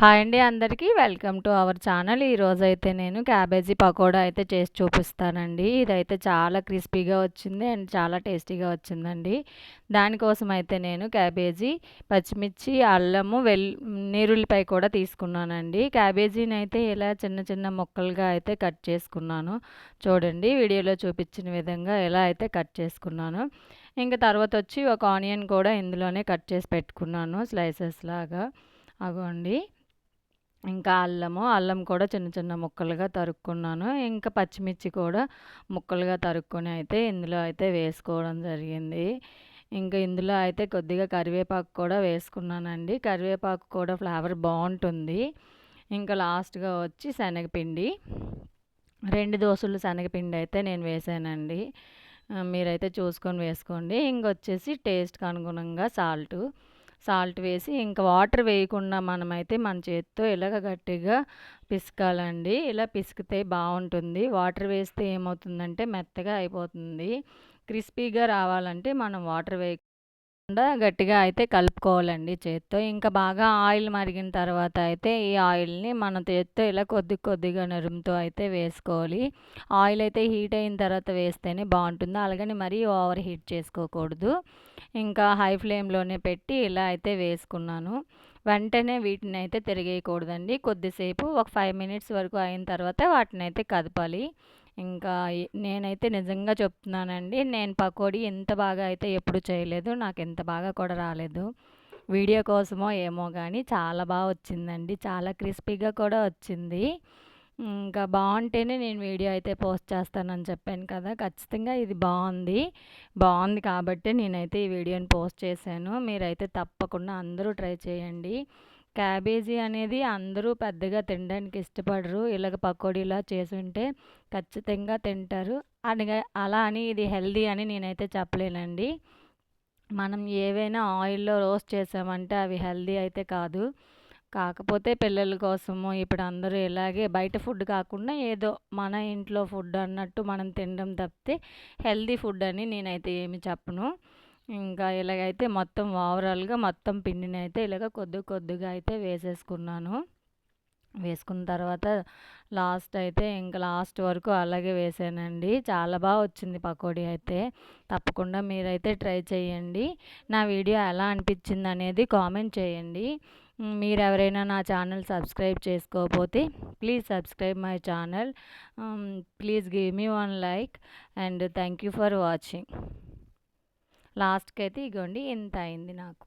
Hi అండి అందరికీ. Welcome to our channel. ఈరోజు అయితే నేను క్యాబేజీ పకోడా అయితే చేసి చూపిస్తానండి. ఇదైతే చాలా క్రిస్పీగా వచ్చింది అండ్ చాలా టేస్టీగా వచ్చిందండి. దానికోసం అయితే నేను క్యాబేజీ పచ్చిమిర్చి అల్లము వెల్ నీరుల్లిపాయ కూడా తీసుకున్నానండి. క్యాబేజీని అయితే ఇలా చిన్న చిన్న ముక్కలుగా అయితే కట్ చేసుకున్నాను. చూడండి వీడియోలో చూపించిన విధంగా ఎలా అయితే కట్ చేసుకున్నాను. ఇంకా తర్వాత వచ్చి ఒక ఆనియన్ కూడా ఇందులోనే కట్ చేసి పెట్టుకున్నాను స్లైసెస్ లాగా. అగోండి. ఇంకా అల్లము అల్లం కూడా చిన్న చిన్న ముక్కలుగా తరుక్కున్నాను. ఇంకా పచ్చిమిర్చి కూడా ముక్కలుగా తరుక్కొని అయితే ఇందులో అయితే వేసుకోవడం జరిగింది. ఇంకా ఇందులో అయితే కొద్దిగా కరివేపాకు కూడా వేసుకున్నానండి. కరివేపాకు కూడా ఫ్లేవర్ బాగుంటుంది. ఇంకా లాస్ట్గా వచ్చి శనగపిండి. రెండు దోశలు శనగపిండి అయితే నేను వేసానండి. మీరైతే చూసుకొని వేసుకోండి. ఇంకొచ్చేసి టేస్ట్కి అనుగుణంగా సాల్టు. సాల్ట్ వేసి ఇంకా వాటర్ వేయకుండా మనమైతే మన చేతితో ఇలాగ గట్టిగా పిసకాలండి. ఇలా పిసికితే బాగుంటుంది. వాటర్ వేస్తే ఏమవుతుందంటే మెత్తగా అయిపోతుంది. క్రిస్పీగా రావాలంటే మనం వాటర్ వేయ గట్టిగా అయితే కలుపుకోవాలండి చేత్తో. ఇంకా బాగా ఆయిల్ మరిగిన తర్వాత అయితే ఈ ఆయిల్ని మన చేత్తో ఇలా కొద్ది కొద్దిగా నరుముతో అయితే వేసుకోవాలి. ఆయిల్ అయితే హీట్ అయిన తర్వాత వేస్తేనే బాగుంటుంది. అలాగని మరీ ఓవర్ హీట్ చేసుకోకూడదు. ఇంకా హై ఫ్లేమ్లోనే పెట్టి ఇలా అయితే వేసుకున్నాను. వెంటనే వీటిని అయితే తిరిగేయకూడదండి. కొద్దిసేపు ఒక ఫైవ్ మినిట్స్ వరకు అయిన తర్వాత వాటిని అయితే కదపాలి. ఇంకా నేనైతే నిజంగా చెప్తున్నానండి నేను పకోడీ ఎంత బాగా అయితే ఎప్పుడు చేయలేదు నాకు ఎంత బాగా కూడా రాలేదు. వీడియో కోసమో ఏమో కానీ చాలా బాగా వచ్చిందండి చాలా క్రిస్పీగా కూడా వచ్చింది. ఇంకా బాగుంటేనే నేను వీడియో అయితే పోస్ట్ చేస్తానని చెప్పాను కదా ఖచ్చితంగా ఇది బాగుంది. బాగుంది కాబట్టి నేనైతే ఈ వీడియోని పోస్ట్ చేశాను. మీరైతే తప్పకుండా అందరూ ట్రై చేయండి. క్యాబేజీ అనేది అందరూ పెద్దగా తినడానికి ఇష్టపడరు. ఇలాగ పకోడీలా చేసుంటే ఖచ్చితంగా తింటారు. అనగా అలా అని ఇది హెల్దీ అని నేనైతే చెప్పలేనండి. మనం ఏవైనా ఆయిల్లో రోస్ట్ చేసామంటే అవి హెల్దీ అయితే కాదు. కాకపోతే పిల్లల కోసము ఇప్పుడు అందరూ ఇలాగే బయట ఫుడ్ కాకుండా ఏదో మన ఇంట్లో ఫుడ్ అన్నట్టు మనం తినడం తప్పితే హెల్దీ ఫుడ్ అని నేనైతే ఏమి చెప్పను. ఇంకా ఇలాగైతే మొత్తం ఓవరాల్గా మొత్తం పిండిని అయితే ఇలాగ కొద్ది కొద్దిగా అయితే వేసేసుకున్నాను. వేసుకున్న తర్వాత లాస్ట్ అయితే ఇంకా లాస్ట్ వరకు అలాగే వేసానండి. చాలా బాగా వచ్చింది పకోడీ అయితే. తప్పకుండా మీరైతే ట్రై చేయండి. నా వీడియో ఎలా అనిపించింది అనేది కామెంట్ చేయండి. మీరు ఎవరైనా నా ఛానల్ సబ్స్క్రైబ్ చేసుకోకపోతే please subscribe my channel. Please give me one like and thank you for watching. లాస్ట్కి అయితే ఇగోండి ఇంత అయింది నాకు.